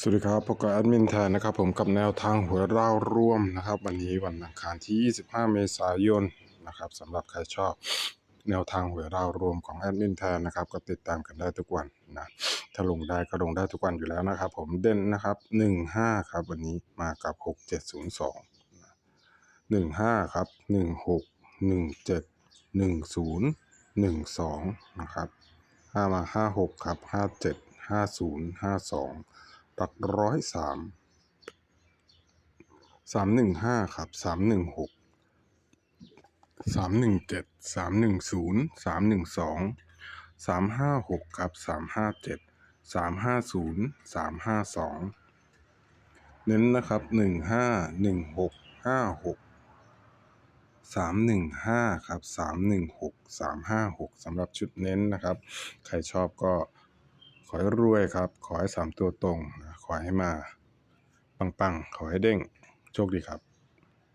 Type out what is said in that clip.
สวัสดีครับพบกับแอดมินแทนนะครับผมกับแนวทางหวยราวร่วมนะครับ วันนี้วันอังคารที่ 25 เมษายนนะครับสำหรับใครชอบแนวทางหวยราวรวมของแอดมินแทนนะครับ ก็ติดตามกันได้ทุกวันนะถ้าลงได้ก็ลงได้ทุกวันอยู่แล้วนะครับ ผมเด่นนะครับ 15 ครับ วันนี้มากับ 6702นะ15 ครับ 16 17 10 12 นะครับ5มา 56 ครับ 57 50 52 หลักร้อยสามสามหนึ่งห้าครับสามหนึ่งหกสามหนึ่งเจ็ดสามหนึ่งศูนย์สามหนึ่งสองสามห้าหกครับสามห้าเจ็ดสามห้าศูนย์สามห้าสองเน้นนะครับหนึ่งห้าหนึ่งหกห้าหกสามหนึ่งห้าครับสามหนึ่งหกสามห้าหกสำหรับชุดเน้นนะครับ ใครชอบก็ขอให้รวยครับ ขอให้สามตัวตรงนะ ขอให้มา ปังๆ ขอให้เด้ง โชคดีครับ